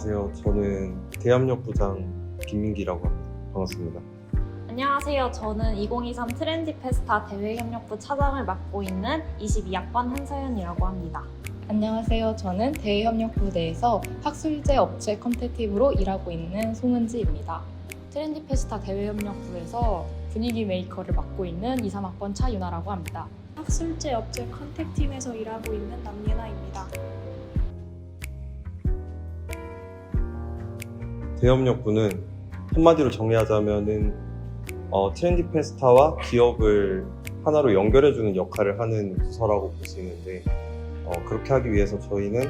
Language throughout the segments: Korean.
안녕하세요. 저는 대합력부장 김민기라고 합니다. 반갑습니다. 안녕하세요. 저는 2023 트렌디 페스타 대외협력부 차장을 맡고 있는 22학번 한서연이라고 합니다. 안녕하세요. 저는 대외협력부대에서 학술제 업체 컨택팀으로 일하고 있는 송은지입니다. 트렌디 페스타 대외협력부에서 분위기 메이커를 맡고 있는 2, 3학번 차윤아라고 합니다. 학술제 업체 컨택팀에서 일하고 있는 남예나입니다. 대협력부는 한마디로 정리하자면은 어, 트렌디 페스타와 기업을 하나로 연결해주는 역할을 하는 부서라고 볼 수 있는데 어, 그렇게 하기 위해서 저희는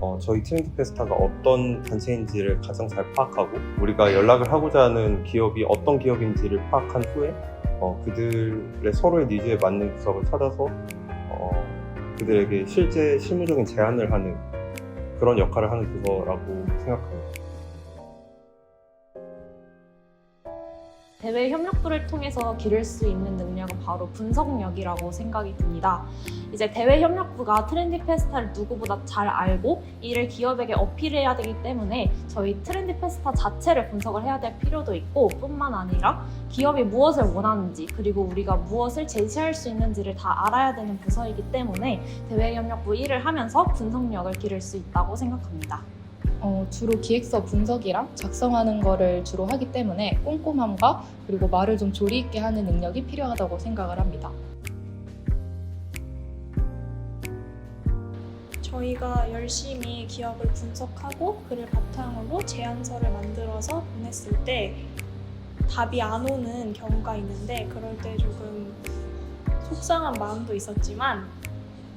어, 저희 트렌디 페스타가 어떤 단체인지를 가장 잘 파악하고 우리가 연락을 하고자 하는 기업이 어떤 기업인지를 파악한 후에 어, 그들의 서로의 니즈에 맞는 구석을 찾아서 어, 그들에게 실제 실무적인 제안을 하는 그런 역할을 하는 부서라고 생각합니다. 대외 협력부를 통해서 기를 수 있는 능력은 바로 분석력이라고 생각이 듭니다. 이제 대외 협력부가 트렌디 페스타를 누구보다 잘 알고 이를 기업에게 어필해야 되기 때문에 저희 트렌디 페스타 자체를 분석을 해야 될 필요도 있고 뿐만 아니라 기업이 무엇을 원하는지 그리고 우리가 무엇을 제시할 수 있는지를 다 알아야 되는 부서이기 때문에 대외 협력부 일을 하면서 분석력을 기를 수 있다고 생각합니다. 어, 주로 기획서 분석이랑 작성하는 거를 주로 하기 때문에 꼼꼼함과 그리고 말을 좀 조리 있게 하는 능력이 필요하다고 생각을 합니다. 저희가 열심히 기업을 분석하고 그를 바탕으로 제안서를 만들어서 보냈을 때 답이 안 오는 경우가 있는데 그럴 때 조금 속상한 마음도 있었지만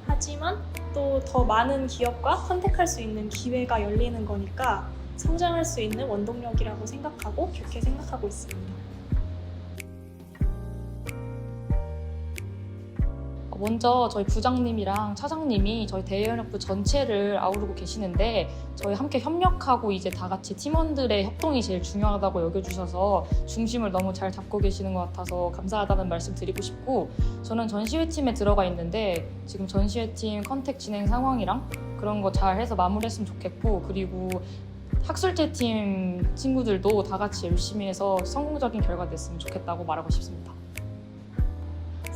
하지만 또 더 많은 기업과 컨택할 수 있는 기회가 열리는 거니까 성장할 수 있는 원동력이라고 생각하고 좋게 생각하고 있습니다. 먼저 저희 부장님이랑 차장님이 저희 대외협력부 전체를 아우르고 계시는데 저희 함께 협력하고 이제 다 같이 팀원들의 협동이 제일 중요하다고 여겨주셔서 중심을 너무 잘 잡고 계시는 것 같아서 감사하다는 말씀 드리고 싶고 저는 전시회팀에 들어가 있는데 지금 전시회팀 컨택 진행 상황이랑 그런 거 잘 해서 마무리했으면 좋겠고 그리고 학술제 팀 친구들도 다 같이 열심히 해서 성공적인 결과 냈으면 좋겠다고 말하고 싶습니다.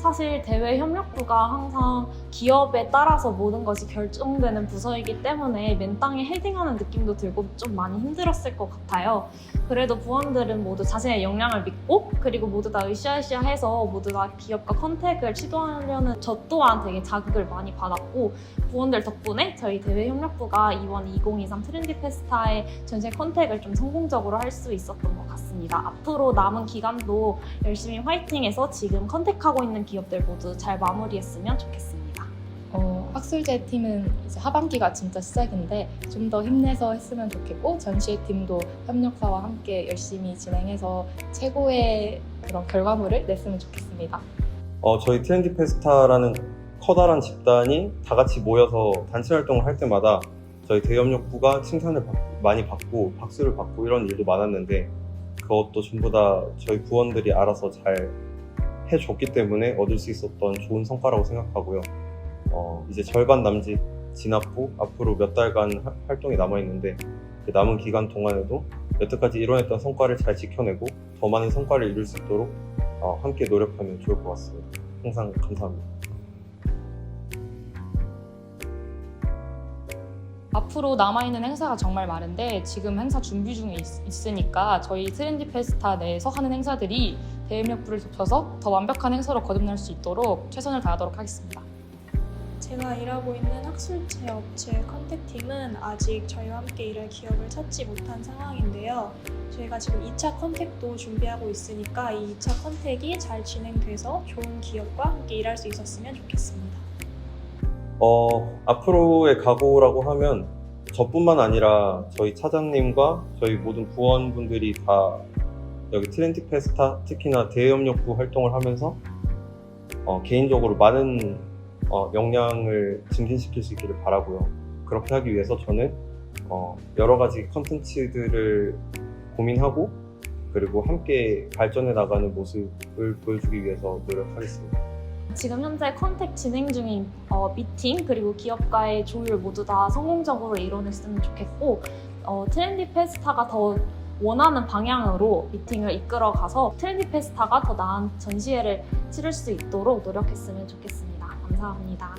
사실 대외 협력부가 항상 기업에 따라서 모든 것이 결정되는 부서이기 때문에 맨 땅에 헤딩하는 느낌도 들고 좀 많이 힘들었을 것 같아요. 그래도 부원들은 모두 자신의 역량을 믿고 그리고 모두 다 으쌰으쌰해서 모두 다 기업과 컨택을 시도하려는 저 또한 되게 자극을 많이 받았고 부원들 덕분에 저희 대외 협력부가 이번 2023 트렌디 페스타의 전체 컨택을 좀 성공적으로 할 수 있었던 것 같습니다. 앞으로 남은 기간도 열심히 화이팅해서 지금 컨택하고 있는 기업들 모두 잘 마무리했으면 좋겠습니다. 어, 학술제 팀은 이제 하반기가 진짜 시작인데 좀 더 힘내서 했으면 좋겠고 전시회 팀도 협력사와 함께 열심히 진행해서 최고의 그런 결과물을 냈으면 좋겠습니다. 어, 저희 트렌디 페스타라는 커다란 집단이 다 같이 모여서 단체 활동을 할 때마다 저희 대협력부가 칭찬을 받- 많이 받고 박수를 받고 이런 일도 많았는데 그것도 전부 다 저희 부원들이 알아서 잘 해줬기 때문에 얻을 수 있었던 좋은 성과라고 생각하고요. 어, 이제 절반 남짓 진압 후 앞으로 몇 달간 하- 활동이 남아있는데 그 남은 기간 동안에도 여태까지 이뤄냈던 성과를 잘 지켜내고 더 많은 성과를 이룰 수 있도록 어, 함께 노력하면 좋을 것 같습니다. 항상 감사합니다. 앞으로 남아있는 행사가 정말 많은데 지금 행사 준비 중에 있, 으니까 저희 트렌디 페스타 내에서 하는 행사들이 대협력부를 덮쳐서 더 완벽한 행사로 거듭날 수 있도록 최선을 다하도록 하겠습니다. 제가 일하고 있는 학술제 업체 컨택팀은 아직 저희와 함께 일할 기업을 찾지 못한 상황인데요. 저희가 지금 2차 컨택도 준비하고 있으니까 이 2차 컨택이 잘 진행돼서 좋은 기업과 함께 일할 수 있었으면 좋겠습니다. 어, 앞으로의 각오라고 하면 저뿐만 아니라 저희 차장님과 저희 모든 부원분들이 다 여기 트렌디 페스타 특히나 대협력부 활동을 하면서 어, 개인적으로 많은 어, 역량을 증진시킬 수 있기를 바라고요. 그렇게 하기 위해서 저는 어, 여러 가지 컨텐츠들을 고민하고 그리고 함께 발전해 나가는 모습을 보여주기 위해서 노력하겠습니다. 지금 현재 컨택 진행 중인 어, 미팅 그리고 기업과의 조율 모두 다 성공적으로 이뤄냈으면 좋겠고 어, 트렌디 페스타가 더 원하는 방향으로 미팅을 이끌어가서 트렌디 페스타가 더 나은 전시회를 치를 수 있도록 노력했으면 좋겠습니다. 감사합니다.